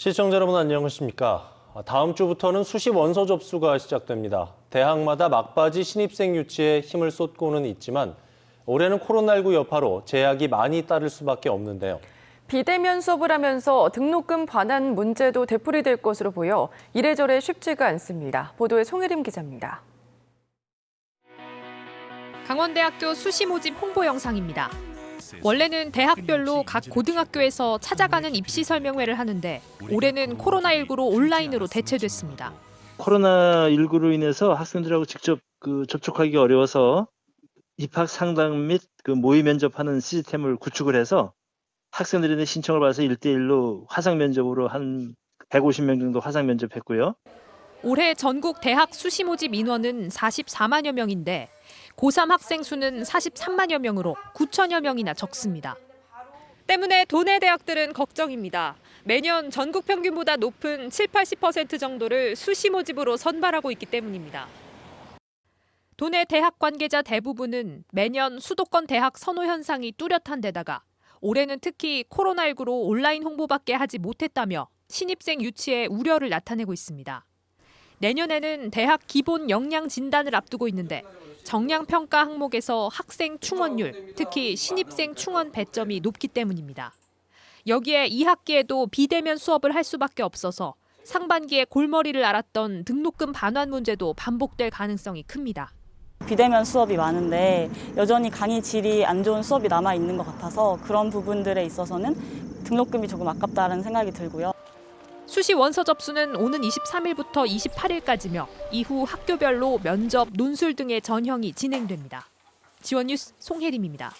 시청자 여러분 안녕하십니까? 아, 다음 주부터는 수시 원서 접수가 시작됩니다. 대학마다 막바지 신입생 유치에 힘을 쏟고는 있지만 올해는 코로나19 여파로 제약이 많이 따를 수밖에 없는데요. 비대면 수업을 하면서 등록금 반환 문제도 되풀이될 것으로 보여 이래저래 쉽지가 않습니다. 보도에 송혜림 기자입니다. 강원대학교 수시 모집 홍보 영상입니다. 원래는 대학별로 각 고등학교에서 찾아가는 입시 설명회를 하는데 올해는 코로나19로 온라인으로 대체됐습니다. 코로나19로 인해서 학생들하고 직접 그 접촉하기 어려워서 입학 상담 및 그 모의 면접하는 시스템을 구축을 해서 학생들의 신청을 받아서 1대1로 화상 면접으로 한 150명 정도 화상 면접했고요. 올해 전국 대학 수시 모집 인원은 44만여 명인데 고3 학생 수는 43만여 명으로 9천여 명이나 적습니다. 때문에 도내 대학들은 걱정입니다. 매년 전국 평균보다 높은 7, 80% 정도를 수시 모집으로 선발하고 있기 때문입니다. 도내 대학 관계자 대부분은 매년 수도권 대학 선호 현상이 뚜렷한 데다가 올해는 특히 코로나19로 온라인 홍보밖에 하지 못했다며 신입생 유치에 우려를 나타내고 있습니다. 내년에는 대학 기본 역량 진단을 앞두고 있는데 정량 평가 항목에서 학생 충원율, 특히 신입생 충원 배점이 높기 때문입니다. 여기에 2학기에도 비대면 수업을 할 수밖에 없어서 상반기에 골머리를 앓았던 등록금 반환 문제도 반복될 가능성이 큽니다. 비대면 수업이 많은데 여전히 강의 질이 안 좋은 수업이 남아 있는 것 같아서 그런 부분들에 있어서는 등록금이 조금 아깝다는 생각이 들고요. 수시 원서 접수는 오는 23일부터 28일까지며 이후 학교별로 면접, 논술 등의 전형이 진행됩니다. 지원 뉴스 송혜림입니다.